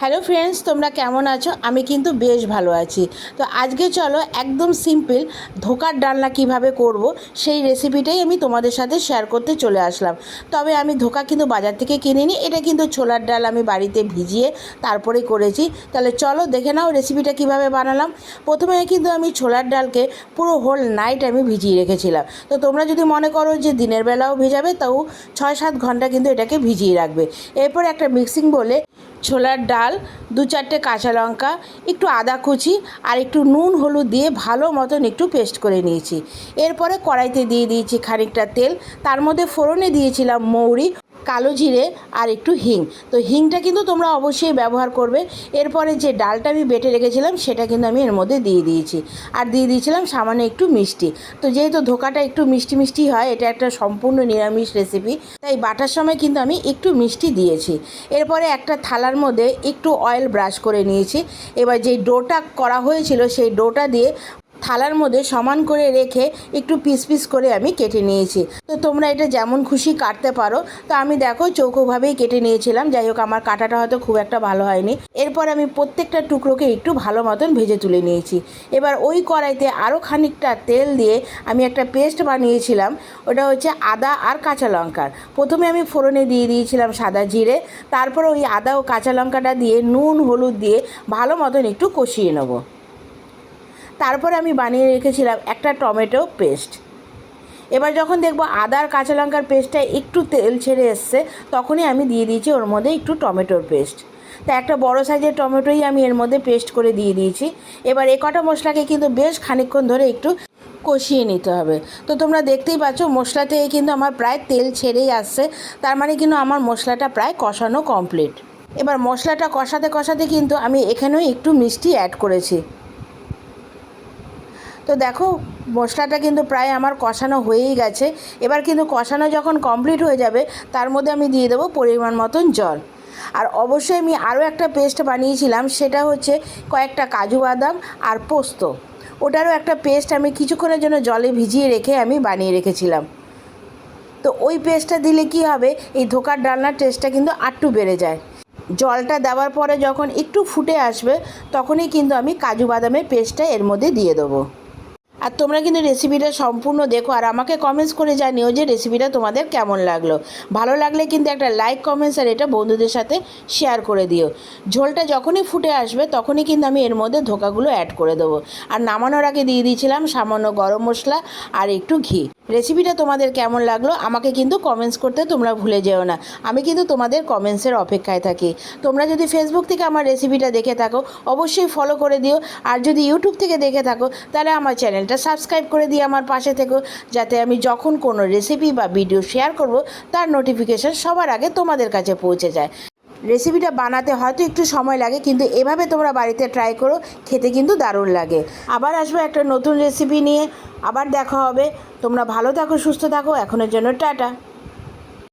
Hello friends, তোমরা কেমন আছো? আমি কিন্তু বেশ ভালো আছি। তো আজকে চলো একদম সিম্পল ধোকার ডালনা কীভাবে করব, সেই রেসিপিটাই আমি তোমাদের সাথে শেয়ার করতে চলে আসলাম। তবে আমি ধোকা কিন্তু বাজার থেকে কিনিনি, এটা কিন্তু ছোলার ডাল আমি বাড়িতে ভিজিয়ে তারপরে করেছি। তাহলে চলো দেখে নাও রেসিপিটা কীভাবে বানালাম। প্রথমে কিন্তু আমি ছোলার ডালকে পুরো হোল নাইট আমি ভিজিয়ে রেখেছিলাম। তো তোমরা যদি মনে করো যে দিনের বেলাও ভেজাবে, তাও ছয় সাত ঘণ্টা কিন্তু এটাকে ভিজিয়ে রাখবে। এরপর একটা মিক্সিং বলে ছোলার ডাল, দু চারটে কাঁচা লঙ্কা, একটু আদা কুচি আর একটু নুন, হলুদ দিয়ে ভালো মতন একটু পেস্ট করে নিয়েছি। এরপরে কড়াইতে দিয়ে দিয়েছি খানিকটা তেল। তার মধ্যে ফোড়নে দিয়েছিলাম মৌরি। কালো জিরে আর একটু হিং। তো হিংটা কিন্তু তোমরা অবশ্যই ব্যবহার করবে। এরপরে যে ডালটা আমি বেটে রেখেছিলাম, সেটা কিন্তু আমি এর মধ্যে দিয়ে দিয়েছি। আর দিয়ে দিয়েছিলাম সামান্য একটু মিষ্টি। তো যেহেতু ধোকাটা একটু মিষ্টি মিষ্টি হয়, এটা একটা সম্পূর্ণ নিরামিষ রেসিপি তাই বাটার সময় কিন্তু আমি একটু মিষ্টি দিয়েছি। এরপরে একটা থালার মধ্যে একটু অয়েল ব্রাশ করে নিয়েছি। এবার যে ডোটা করা হয়েছিল, সেই ডোটা দিয়ে থালার মধ্যে সমান করে রেখে একটু পিস পিস করে আমি কেটে নিয়েছি। তো তোমরা এটা যেমন খুশি কাটতে পারো। তো আমি দেখো চৌকোভাবেই কেটে নিয়েছিলাম। যাই হোক, আমার কাটাটা হয়তো খুব একটা ভালো হয়নি। এরপর আমি প্রত্যেকটা টুকরোকে একটু ভালো মতন ভেজে তুলে নিয়েছি। এবার ওই কড়াইতে আরও খানিকটা তেল দিয়ে আমি একটা পেস্ট বানিয়েছিলাম। ওটা হচ্ছে আদা আর কাঁচা লঙ্কার। প্রথমে আমি ফোড়নে দিয়ে দিয়েছিলাম সাদা জিরে। তারপর ওই আদা ও কাঁচা লঙ্কাটা দিয়ে নুন, হলুদ দিয়ে ভালো মতন একটু কষিয়ে নেব। তারপরে আমি বানিয়ে রেখেছিলাম একটা টমেটো পেস্ট। এবার যখন দেখব আদার কাঁচা লঙ্কার পেস্টটা একটু তেল ছেড়ে এসছে, তখনই আমি দিয়ে দিয়েছি ওর মধ্যে একটু টমেটোর পেস্ট। তা একটা বড় সাইজের টমেটোই আমি এর মধ্যে পেস্ট করে দিয়ে দিয়েছি। এবার এ কটা মশলাকে কিন্তু বেশ খানিকক্ষণ ধরে একটু কষিয়ে নিতে হবে। তো তোমরা দেখতেই পাচ্ছ মশলা থেকে কিন্তু আমার প্রায় তেল ছেড়েই আসছে, তার মানে কিন্তু আমার মশলাটা প্রায় কষানো কমপ্লিট। এবার মশলাটা কষাতে কষাতে কিন্তু আমি এখানেও একটু মিষ্টি অ্যাড করেছি। তো দেখো, মশলাটা কিন্তু প্রায় আমার কষানো হয়েই গেছে। এবার কিন্তু কষানো যখন কমপ্লিট হয়ে যাবে, তার মধ্যে আমি দিয়ে দেবো পরিমাণ মতন জল। আর অবশ্যই আমি আরও একটা পেস্ট বানিয়েছিলাম, সেটা হচ্ছে কয়েকটা কাজু বাদাম আর পোস্ত। ওটারও একটা পেস্ট আমি কিছুক্ষণের জন্য জলে ভিজিয়ে রেখে আমি বানিয়ে রেখেছিলাম। তো ওই পেস্টটা দিলে কি হবে, এই ধোকার ডালনার টেস্টটা কিন্তু আটটু বেড়ে যায়। জলটা দেওয়ার পরে যখন একটু ফুটে আসবে, তখনই কিন্তু আমি কাজু বাদামের পেস্টটা এর মধ্যে দিয়ে দেবো। আর তোমরা কিন্তু রেসিপিটা সম্পূর্ণ দেখো আর আমাকে কমেন্টস করে জানিও যে রেসিপিটা তোমাদের কেমন লাগল। ভালো লাগলে কিন্তু একটা লাইক কমেন্টস আর এটা বন্ধুদের সাথে শেয়ার করে দিও। ঝোলটা যখনই ফুটে আসবে তখনই কিন্তু আমি এর মধ্যে ধোকাগুলো অ্যাড করে দেবো। আর নামানোর আগে দিয়ে দিয়েছিলাম সামান্য গরম মশলা আর একটু ঘি। রেসিপিটা তোমাদের কেমন লাগল আমাকে কিন্তু কমেন্টস করতে তোমরা ভুলে যেও না। আমি কিন্তু তোমাদের কমেন্টসের অপেক্ষায় থাকি। তোমরা যদি ফেসবুক থেকে আমার রেসিপিটা দেখে থাকো, অবশ্যই ফলো করে দিও। আর যদি ইউটিউব থেকে দেখে থাকো, তাহলে আমার চ্যানেলটা সাবস্ক্রাইব করে দিয়ে আমার পাশে থেকো, যাতে আমি যখন কোনো রেসিপি বা ভিডিও শেয়ার করব, তার নোটিফিকেশান সবার আগে তোমাদের কাছে পৌঁছে যায়। রেসিপিটা বানাতে হয়তো একটু সময় লাগে, কিন্তু এভাবে তোমরা বাড়িতে ট্রাই করো, খেতে কিন্তু দারুণ লাগে। আবার আসব একটা নতুন রেসিপি নিয়ে, আবার দেখা হবে। তোমরা ভালো থাকো, সুস্থ থাকো, এখনের জন্য টাটা।